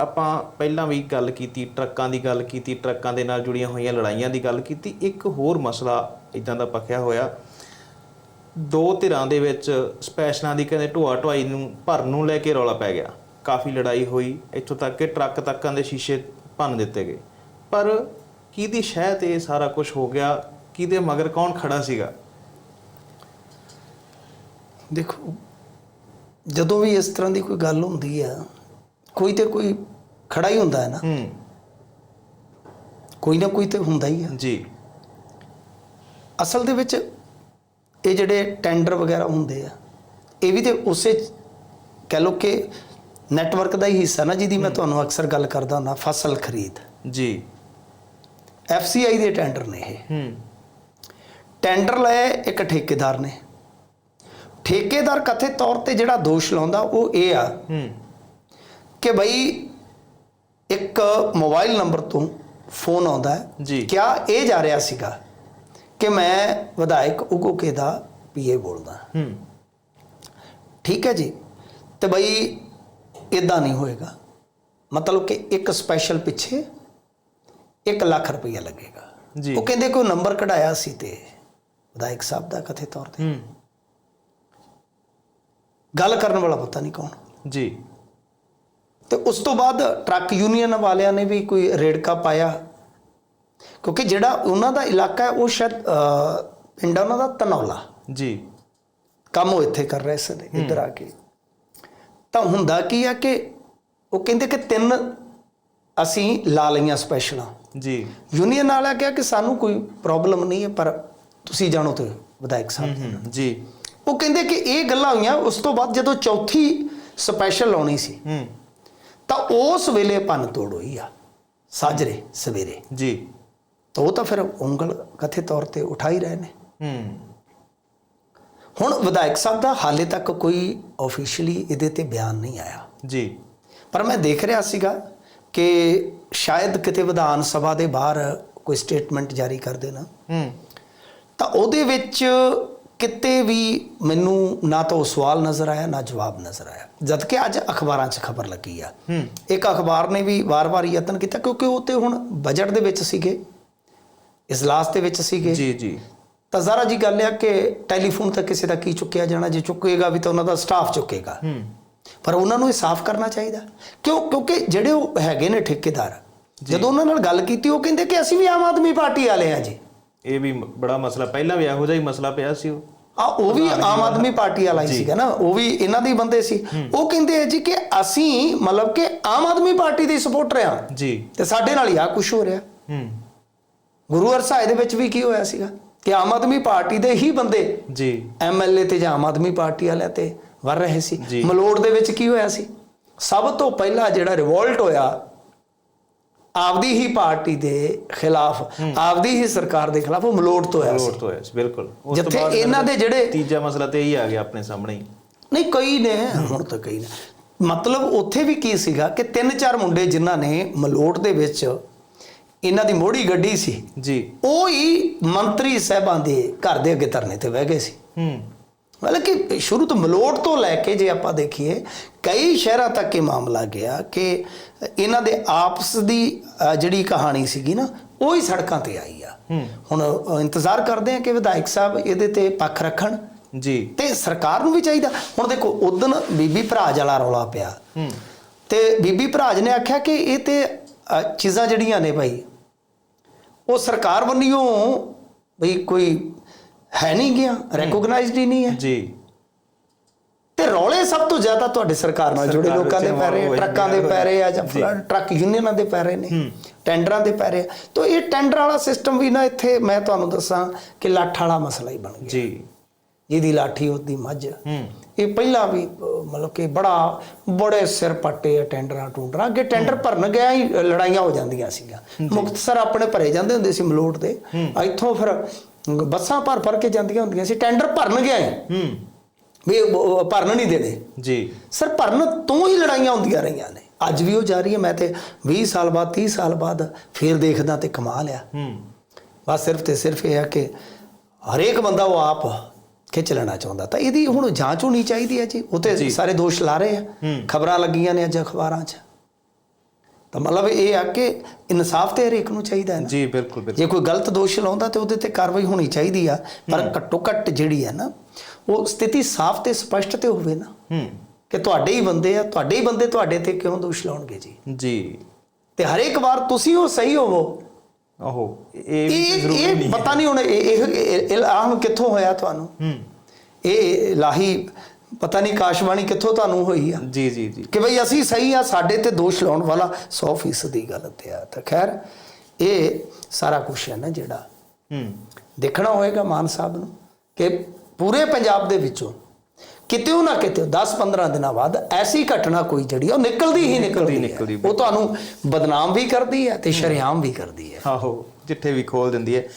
ਆਪਾਂ ਪਹਿਲਾਂ ਵੀ ਗੱਲ ਕੀਤੀ, ਟਰੱਕਾਂ ਦੀ ਗੱਲ ਕੀਤੀ, ਟਰੱਕਾਂ ਦੇ ਨਾਲ ਜੁੜੀਆਂ ਹੋਈਆਂ ਲੜਾਈਆਂ ਦੀ ਗੱਲ ਕੀਤੀ, ਇੱਕ ਹੋਰ ਮਸਲਾ ਇਦਾਂ ਦਾ ਪੱਕਿਆ ਹੋਇਆ। ਦੋ ਧਿਰਾਂ ਦੇ ਵਿੱਚ ਸਪੈਸ਼ਲਾਂ ਦੀ ਕਹਿੰਦੇ ਢੋਆ ਢੁਆਈ ਨੂੰ ਭਰਨ ਨੂੰ ਲੈ ਕੇ ਰੌਲਾ ਪੈ ਗਿਆ। ਕਾਫੀ ਲੜਾਈ ਹੋਈ, ਇੱਥੋਂ ਤੱਕ ਕਿ ਟਰੱਕ ਤੱਕਾਂ ਦੇ ਸ਼ੀਸ਼ੇ ਭੰਨ ਦਿੱਤੇ ਗਏ। ਪਰ ਕਿਹਦੀ ਸ਼ਹਿ ਤੇ ਇਹ ਸਾਰਾ ਕੁਝ ਹੋ ਗਿਆ, ਕਿਹਦੇ ਮਗਰ ਕੌਣ ਖੜਾ ਸੀਗਾ? ਦੇਖੋ, ਜਦੋਂ ਵੀ ਇਸ ਤਰ੍ਹਾਂ ਦੀ ਕੋਈ ਗੱਲ ਹੁੰਦੀ ਆ ਕੋਈ ਤੇ ਕੋਈ ਖੜਾ ਹੀ ਹੁੰਦਾ ਹੈ ਨਾ। ਹੂੰ। ਕੋਈ ਨਾ ਕੋਈ ਤੇ ਹੁੰਦਾ ਹੀ ਆ। ਜੀ। ਅਸਲ ਦੇ ਵਿੱਚ ਇਹ ਜਿਹੜੇ ਟੈਂਡਰ ਵਗੈਰਾ ਹੁੰਦੇ ਆ ਇਹ ਵੀ ਤੇ ਉਸੇ ਕਹਿ ਲੋ ਕਿ ਨੈਟਵਰਕ ਦਾ ਹੀ ਹਿੱਸਾ ਨਾ ਜਿਹਦੀ ਮੈਂ ਤੁਹਾਨੂੰ ਅਕਸਰ ਗੱਲ ਕਰਦਾ ਹੁੰਦਾ ਫਸਲ ਖਰੀਦ। ਜੀ। ਐਫਸੀਆਈ ਦੇ ਟੈਂਡਰ ਨੇ ਇਹ। ਹੂੰ। ਟੈਂਡਰ ਲਏ ਇੱਕ ਠੇਕੇਦਾਰ ਨੇ। ਠੇਕੇਦਾਰ ਕਥੇ ਤੌਰ ਤੇ ਜਿਹੜਾ ਦੋਸ਼ ਲਾਉਂਦਾ ਉਹ ਇਹ ਆ ਹੂੰ। ਕਿ ਬਈ ਇੱਕ ਮੋਬਾਈਲ ਨੰਬਰ ਤੋਂ ਫੋਨ ਆਉਂਦਾ ਹੈ। ਜੀ। ਕਿਆ ਇਹ ਜਾ ਰਿਹਾ ਸੀਗਾ ਕਿ ਮੈਂ ਵਿਧਾਇਕ ਉਗੋਕੇ ਦਾ ਪੀਏ ਬੋਲਦਾ। ਹੂੰ। ਠੀਕ ਹੈ ਜੀ। ਤੇ ਬਈ ਇਦਾਂ ਨਹੀਂ ਹੋਏਗਾ। ਮਤਲਬ ਕਿ ਇੱਕ ਸਪੈਸ਼ਲ ਪਿੱਛੇ 1 ਲੱਖ ਰੁਪਈਆ ਲੱਗੇਗਾ। ਜੀ। ਉਹ ਕਹਿੰਦੇ ਕੋਈ ਨੰਬਰ ਕਢਾਇਆ ਸੀ ਤੇ ਵਿਧਾਇਕ ਸਾਹਿਬ ਦਾ ਕਥੇ ਤੌਰ ਤੇ। ਹੂੰ। ਗੱਲ ਕਰਨ ਵਾਲਾ ਪਤਾ ਨਹੀਂ ਕੌਣ। ਜੀ। ਤੇ ਉਸ ਤੋਂ ਬਾਅਦ ਟਰੱਕ ਯੂਨੀਅਨ ਵਾਲਿਆਂ ਨੇ ਵੀ ਕੋਈ ਰੇੜਕਾ ਪਾਇਆ। ਕਿਉਂਕਿ ਜਿਹੜਾ ਉਹਨਾਂ ਦਾ ਇਲਾਕਾ ਹੈ ਉਹ ਸ਼ਾਇਦ ਪਿੰਡ ਉਹਨਾਂ ਦਾ ਤਨੌਲਾ। ਜੀ। ਕੰਮ ਉਹ ਇੱਥੇ ਕਰ ਰਹੇ ਸਨ ਇੱਧਰ ਆ ਕੇ। ਤਾਂ ਹੁੰਦਾ ਕੀ ਆ ਕਿ ਉਹ ਕਹਿੰਦੇ ਕਿ ਤਿੰਨ ਅਸੀਂ ਲਾ ਲਈਆਂ ਸਪੈਸ਼ਲਾਂ ਜੀ। ਯੂਨੀਅਨ ਵਾਲਾ ਕਿਹਾ ਕਿ ਸਾਨੂੰ ਕੋਈ ਪ੍ਰੋਬਲਮ ਨਹੀਂ ਹੈ ਪਰ ਤੁਸੀਂ ਜਾਣੋ ਤੇ ਵਿਧਾਇਕ ਸਾਹਿਬ। ਜੀ। ਉਹ ਕਹਿੰਦੇ ਕਿ ਇਹ ਗੱਲਾਂ ਹੋਈਆਂ ਉਸ ਤੋਂ ਬਾਅਦ ਜਦੋਂ ਚੌਥੀ ਸਪੈਸ਼ਲ ਲਾਉਣੀ ਸੀ ਹੂੰ। ਤਾਂ ਉਸ ਵੇਲੇ ਭੰਨ ਤੋੜ ਹੋਈ ਆ। ਸਾਜਰੇ ਸਵੇਰੇ। ਜੀ। ਤਾਂ ਉਹ ਤਾਂ ਫਿਰ ਉਂਗਲ ਕਥੇ ਤੌਰ ਤੇ ਉਠਾ ਹੀ ਰਹੇ ਨੇ। ਹੂੰ। ਹੁਣ ਵਿਧਾਇਕ ਸਾਹਿਬ ਦਾ ਹਾਲੇ ਤੱਕ ਕੋਈ ਆਫੀਸ਼ੀਅਲੀ ਇਹਦੇ ਤੇ ਬਿਆਨ ਨਹੀਂ ਆਇਆ। ਜੀ। ਪਰ ਮੈਂ ਦੇਖ ਰਿਹਾ ਸੀਗਾ ਕਿ ਸ਼ਾਇਦ ਕਿਤੇ ਵਿਧਾਨ ਸਭਾ ਦੇ ਬਾਹਰ ਕੋਈ ਸਟੇਟਮੈਂਟ ਜਾਰੀ ਕਰ ਦੇਣਾ। ਹੂੰ। ਤਾਂ ਉਹਦੇ ਵਿੱਚ ਕਿਤੇ ਵੀ ਮੈਨੂੰ ਨਾ ਤਾਂ ਉਹ ਸਵਾਲ ਨਜ਼ਰ ਆਇਆ ਨਾ ਜਵਾਬ ਨਜ਼ਰ ਆਇਆ। ਜਦ ਕਿ ਅੱਜ ਅਖਬਾਰਾਂ 'ਚ ਖਬਰ ਲੱਗੀ ਆ। ਇੱਕ ਅਖਬਾਰ ਨੇ ਵੀ ਵਾਰ-ਵਾਰ ਯਤਨ ਕੀਤਾ ਕਿਉਂਕਿ ਉਹ ਤੇ ਹੁਣ ਬਜਟ ਦੇ ਵਿੱਚ ਸੀਗੇ। ਇਜਲਾਸ ਦੇ ਵਿੱਚ ਸੀਗੇ। ਜੀ ਜੀ। ਤਾਂ ਜ਼ਰਾ ਜੀ ਗੱਲ ਆ ਕਿ ਟੈਲੀਫੋਨ ਤਾਂ ਕਿਸੇ ਦਾ ਕੀ ਚੁੱਕਿਆ ਜਾਣਾ ਜੇ ਚੁੱਕੇਗਾ ਵੀ ਤਾਂ ਉਹਨਾਂ ਦਾ ਸਟਾਫ ਚੁੱਕੇਗਾ। ਪਰ ਉਹਨਾਂ ਨੂੰ ਇਹ ਸਾਫ਼ ਕਰਨਾ ਚਾਹੀਦਾ। ਕਿਉਂ? ਕਿਉਂਕਿ ਜਿਹੜੇ ਉਹ ਹੈਗੇ ਨੇ ਠੇਕੇਦਾਰ ਜਦੋਂ ਉਹਨਾਂ ਨਾਲ ਗੱਲ ਕੀਤੀ ਉਹ ਕਹਿੰਦੇ ਕਿ ਅਸੀਂ ਵੀ ਆਮ ਆਦਮੀ ਪਾਰਟੀ ਵਾਲੇ ਆ ਜੀ। ਇਹ ਵੀ ਬੜਾ ਮਸਲਾ ਪਹਿਲਾਂ ਵੀ ਇਹੋ ਜਿਹਾ ਹੀ ਮਸਲਾ ਪਿਆ ਸੀ ਉਹ। ਆ ਉਹ ਵੀ ਆਮ ਆਦਮੀ ਪਾਰਟੀ ਵਾਲਾ ਹੀ ਸੀਗਾ ਨਾ ਉਹ ਵੀ ਇਹਨਾਂ ਦੇ ਬੰਦੇ ਸੀ। ਉਹ ਕਹਿੰਦੇ ਆ ਜੀ ਕਿ ਅਸੀਂ ਮਤਲਬ ਕਿ ਆਮ ਆਦਮੀ ਪਾਰਟੀ ਦੇ ਸਪੋਰਟਰ ਆ। ਜੀ। ਤੇ ਸਾਡੇ ਨਾਲ ਹੀ ਆ ਕੁਝ ਹੋ ਰਿਹਾ। ਹੂੰ। ਗੁਰੂ ਹਰਸਾਏ ਦੇ ਵਿੱਚ ਵੀ ਕੀ ਹੋਇਆ ਸੀਗਾ? ਕਿ ਆਮ ਆਦਮੀ ਪਾਰਟੀ ਦੇ ਹੀ ਬੰਦੇ ਜੀ। ਐਮਐਲਏ ਤੇ ਜਾਂ ਆਮ ਆਦਮੀ ਪਾਰਟੀ ਵਾਲਿਆਂ ਤੇ ਵਰ ਰਹੇ ਸੀ। ਮਲੋੜ ਦੇ ਵਿੱਚ ਕੀ ਹੋਇਆ ਸੀ? ਸਭ ਤੋਂ ਪਹਿਲਾਂ ਜਿਹੜਾ ਰਿਵੋਲਟ ਹੋਇਆ ਆਪਦੀ ਹੀ ਪਾਰਟੀ ਦੇ ਖਿਲਾਫ ਆਪਦੀ ਹੀ ਸਰਕਾਰ ਦੇ ਖਿਲਾਫ ਉਹ ਮਲੋੜ ਤੋਂ ਸੀ। ਰੋਡ ਤੋਂ ਹੋਇਆ ਸੀ ਬਿਲਕੁਲ। ਉਸ ਤੋਂ ਜਿੱਥੇ ਇਹਨਾਂ ਦੇ ਜਿਹੜੇ ਤੀਜਾ ਮਸਲਾ ਤੇ ਇਹੀ ਆ ਗਿਆ ਆਪਣੇ ਸਾਹਮਣੇ ਹੀ। ਨਹੀਂ ਕਈ ਨੇ ਹੁਣ ਤਾਂ ਕਈ ਨੇ। ਮਤਲਬ ਉੱਥੇ ਵੀ ਕੀ ਸੀਗਾ ਕਿ ਤਿੰਨ ਚਾਰ ਮੁੰਡੇ ਜਿਨ੍ਹਾਂ ਨੇ ਮਲੋਟ ਦੇ ਵਿੱਚ ਇਹਨਾਂ ਦੀ ਮੋੜੀ ਗੱਡੀ ਸੀ ਜੀ। ਉਹ ਹੀ ਮੰਤਰੀ ਸਾਹਿਬਾਂ ਦੇ ਘਰ ਦੇ ਅੱਗੇ ਧਰਨੇ ਤੇ ਬਹਿ ਗਏ ਸੀ। ਹੂੰ। ਮਤਲਬ ਕਿ ਸ਼ੁਰੂ ਤੋਂ ਮਲੋਟ ਤੋਂ ਲੈ ਕੇ ਜੇ ਆਪਾਂ ਦੇਖੀਏ ਕਈ ਸ਼ਹਿਰਾਂ ਤੱਕ ਇਹ ਮਾਮਲਾ ਗਿਆ ਕਿ ਇਹਨਾਂ ਦੇ ਆਪਸ ਦੀ ਜਿਹੜੀ ਕਹਾਣੀ ਸੀਗੀ ਨਾ ਉਹ ਹੀ ਸੜਕਾਂ ਤੇ ਆਈ ਆ। ਹੁਣ ਇੰਤਜ਼ਾਰ ਕਰਦੇ ਆ ਕਿ ਵਿਧਾਇਕ ਸਾਹਿਬ ਇਹਦੇ ਤੇ ਪੱਖ ਰੱਖਣ। ਜੀ। ਤੇ ਸਰਕਾਰ ਨੂੰ ਵੀ ਚਾਹੀਦਾ। ਹੁਣ ਦੇਖੋ ਉਦੋਂ ਬੀਬੀ ਭਰਾਜ ਵਾਲਾ ਰੌਲਾ ਪਿਆ। ਤੇ ਬੀਬੀ ਭਰਾਜ ਨੇ ਆਖਿਆ ਕਿ ਇਹ ਤੇ ਚੀਜ਼ਾਂ ਜਿਹੜੀਆਂ ਨੇ ਭਾਈ ਉਹ ਸਰਕਾਰ ਵੱਲੋਂ ਬਈ ਕੋਈ ਹੈ ਨਹੀਂ ਗਿਆ ਰੈਕੋਗਨਾਈਜ਼ਡ ਹੀ ਨਹੀਂ ਹੈ। ਜੀ। ਤੇ ਰੌਲੇ ਸਭ ਤੋਂ ਜ਼ਿਆਦਾ ਤੁਹਾਡੇ ਸਰਕਾਰ ਨਾਲ ਜੁੜੇ ਲੋਕਾਂ ਦੇ ਪੈ ਰਹੇ ਟਰੱਕਾਂ ਦੇ ਪੈ ਰਹੇ ਆ ਜਾਂ ਟਰੱਕ ਯੂਨੀਅਨਾਂ ਦੇ ਪੈ ਰਹੇ ਨੇ ਟੈਂਡਰਾਂ ਦੇ ਪੈ ਰਹੇ ਆ। ਤਾਂ ਇਹ ਟੈਂਡਰ ਵਾਲਾ ਸਿਸਟਮ ਵੀ ਨਾ ਇੱਥੇ ਮੈਂ ਤੁਹਾਨੂੰ ਦੱਸਾਂ ਕਿ ਲੱਠ ਵਾਲਾ ਮਸਲਾ ਹੀ ਬਣ ਗਿਆ। ਜੀ। ਜਿਹਦੀ ਲਾਠੀ ਉਹਦੀ ਮੱਝ। ਇਹ ਪਹਿਲਾਂ ਵੀ ਮਤਲਬ ਕਿ ਬੜਾ ਬੜੇ ਸਿਰ ਪੱਟੇ ਆ ਟੈਂਡਰਾਂ ਟੂੰਡਰਾਂ ਅੱਗੇ ਟੈਂਡਰ ਭਰਨ ਗਿਆ ਹੀ ਲੜਾਈਆਂ ਹੋ ਜਾਂਦੀਆਂ ਸੀਗੀਆਂ। ਮੁਕਤਸਰ ਆਪਣੇ ਭਰੇ ਜਾਂਦੇ ਹੁੰਦੇ ਸੀ ਮਲੋਟ ਦੇ। ਇੱਥੋਂ ਫਿਰ ਬੱਸਾਂ ਭਰ ਭਰ ਕੇ ਜਾਂਦੀਆਂ ਹੁੰਦੀਆਂ ਸੀ ਟੈਂਡਰ ਭਰਨ ਗਿਆ ਹੀ। ਵੀ ਭਰਨ ਨਹੀਂ ਦੇਣੇ। ਜੀ। ਸਰ ਭਰਨ ਤੋਂ ਹੀ ਲੜਾਈਆਂ ਹੁੰਦੀਆਂ ਰਹੀਆਂ ਨੇ। ਅੱਜ ਵੀ ਉਹ ਜਾਰੀ ਹੈ ਮੈਂ ਤੇ 20 ਸਾਲ ਬਾਅਦ 30 ਸਾਲ ਬਾਅਦ ਫੇਰ ਦੇਖਦਾ ਤੇ ਕਮਾਲ ਆ। ਹੂੰ। ਬਸ ਸਿਰਫ ਤੇ ਸਿਰਫ ਇਹ ਹੈ ਕਿ ਹਰੇਕ ਬੰਦਾ ਉਹ ਆਪ ਖਿੱਚ ਲੈਣਾ ਚਾਹੁੰਦਾ। ਤਾਂ ਇਹਦੀ ਹੁਣ ਜਾਂਚ ਹੋਣੀ ਚਾਹੀਦੀ ਹੈ ਜੀ। ਉਹ ਤੇ ਸਾਰੇ ਦੋਸ਼ ਲਾ ਰਹੇ ਆ। ਖਬਰਾਂ ਲੱਗੀਆਂ ਨੇ ਅੱਜ ਅਖਬਾਰਾਂ 'ਚ। ਤਾਂ ਮਤਲਬ ਇਹ ਆ ਕਿ ਇਨਸਾਫ ਤੇ ਹਰੇਕ ਨੂੰ ਚਾਹੀਦਾ ਹੈ ਨਾ। ਜੀ ਬਿਲਕੁਲ ਬਿਲਕੁਲ। ਜੇ ਕੋਈ ਗਲਤ ਦੋਸ਼ ਲਾਉਂਦਾ ਤੇ ਉਹਦੇ ਤੇ ਕਾਰਵਾਈ ਹੋਣੀ ਚਾਹੀਦੀ ਆ। ਪਰ ਘੱਟੋ ਘੱਟ ਜਿਹੜੀ ਹੈ ਨਾ ਉਹ ਸਥਿਤੀ ਸਾਫ਼ ਤੇ ਸਪਸ਼ਟ ਤੇ ਹੋਵੇ ਨਾ। ਹੂੰ। ਕਿ ਤੁਹਾਡੇ ਹੀ ਬੰਦੇ ਆ ਤੁਹਾਡੇ ਹੀ ਬੰਦੇ ਤੁਹਾਡੇ ਤੇ ਕਿਉਂ ਦੋਸ਼ ਲਾਉਣਗੇ ਜੀ? ਜੀ। ਤੇ ਹਰੇਕ ਵਾਰ ਤੁਸੀਂ ਉਹ ਸਹੀ ਹੋਵੋ। ਓਹੋ ਇਹ ਜ਼ਰੂਰੀ ਇਹ ਨਹੀਂ ਪਤਾ ਨਹੀਂ ਹੁਣ ਇਹ ਇਹ- ਇਲਹਾਮ ਕਿੱਥੋਂ ਹੋਇਆ ਤੁਹਾਨੂੰ? ਹੂੰ। ਇਹ ਇਲਾਹੀ ਪਤਾ ਨਹੀਂ ਕਾਸ਼ਵਾਣੀ ਕਿੱਥੋਂ ਤੁਹਾਨੂੰ ਹੋਈ ਆ? ਜੀ ਜੀ ਜੀ। ਕਿ ਭਈ ਅਸੀਂ ਸਹੀ ਆ ਸਾਡੇ ਤੇ ਦੋਸ਼ ਲਾਉਣ ਵਾਲਾ 100% ਦੀ ਗਲਤ ਆ ਤਾਂ ਖੈਰ ਇਹ ਸਾਰਾ ਕੁਝ ਹੈ ਨਾ ਜਿਹੜਾ। ਹੂੰ। ਦੇਖਣਾ ਹੋਏਗਾ ਮਾਨ ਸਾਹਿਬ ਨੂੰ ਕਿ ਪੂਰੇ ਪੰਜਾਬ ਦੇ ਵਿੱਚੋਂ ਕਿਤੇ ਨਾ ਕਿਤੇ 10-15 ਦਿਨਾਂ ਬਾਅਦ ਐਸੀ ਘਟਨਾ ਕੋਈ ਜਿਹੜੀ ਉਹ ਨਿਕਲਦੀ ਹੀ ਨਿਕਲਦੀ ਹੈ। ਨਿਕਲਦੀ, ਉਹ ਤੁਹਾਨੂੰ ਬਦਨਾਮ ਵੀ ਕਰਦੀ ਹੈ ਤੇ ਸ਼ਰੇਆਮ ਵੀ ਕਰਦੀ ਹੈ। ਆਹੋ ਜਿੱਥੇ ਵੀ ਖੋਲ ਦਿੰਦੀ ਹੈ।